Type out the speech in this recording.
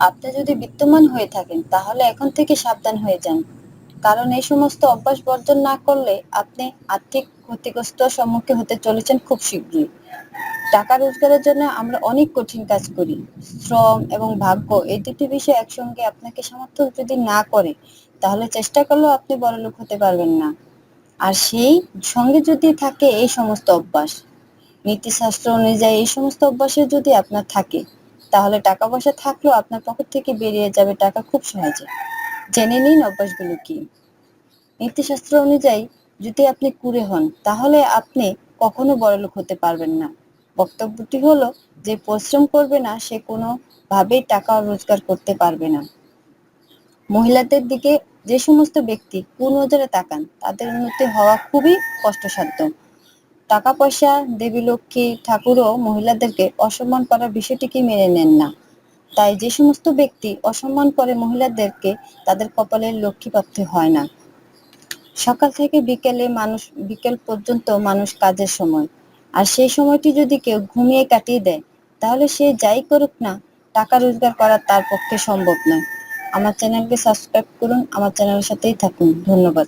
আপনি যদি বিদ্যমান হয়ে থাকেন, তাহলে এখন থেকে সাবধান হয়ে যান। কারণ এই সমস্ত অভ্যাস বর্জন না করলে আপনি আর্থিক ক্ষতিগ্রস্ত সম্মুখীন হতে চলেছেন খুব শীঘ্রই। টাকা রোজগারের জন্য আমরা অনেক কঠিন কাজ করি। শ্রম এবং ভাগ্য এই দুটি বিষয় একসঙ্গে আপনাকে সামর্থ্য যদি না করে, তাহলে চেষ্টা করলেও আপনি বড়লোক হতে পারবেন না। আর সেই সঙ্গে যদি থাকে এই সমস্ত অভ্যাস, নীতিশাস্ত্র অনুযায়ী এই সমস্ত অভ্যাসে যদি আপনার থাকে তাহলে টাকা পয়সা থাকলেও আপনার পকেট থেকে বেরিয়ে যাবে টাকা খুব সহজে। জেনে নিন অভ্যাসগুলো কি। নীতিশাস্ত্র অনুযায়ী, যদি আপনি কুড়ে হন, তাহলে আপনি কখনো বড়লোক হতে পারবেন না। বক্তব্যটি হলো, যে পরিশ্রম করবে না, সে কোনো ভাবেই টাকা রোজগার করতে পারবে না। মহিলাদের দিকে যে সমস্ত ব্যক্তি কুনজরে তাকান, তাদের উন্নতি হওয়া খুবই কষ্টসাধ্য। টাকা পয়সা দেবী লক্ষ্মী ঠাকুরও মহিলাদেরকে অসম্মান করার বিষয়টিকে মেনে নেন না। তাই যে সমস্ত ব্যক্তি অসম্মান করে মহিলাদেরকে তাদের কপালের লক্ষ্মী প্রাপ্তি হয় না। সকাল থেকে বিকেলে মানুষ, বিকেল পর্যন্ত মানুষ কাজের সময়। আর সেই সময়টি যদি কেউ ঘুমিয়ে কাটিয়ে দেয়, তাহলে সে যাই করুক না, টাকা রোজগার করা তার পক্ষে সম্ভব নয়। আমার চ্যানেলকে সাবস্ক্রাইব করুন, আমার চ্যানেলের সাথেই থাকুন। ধন্যবাদ।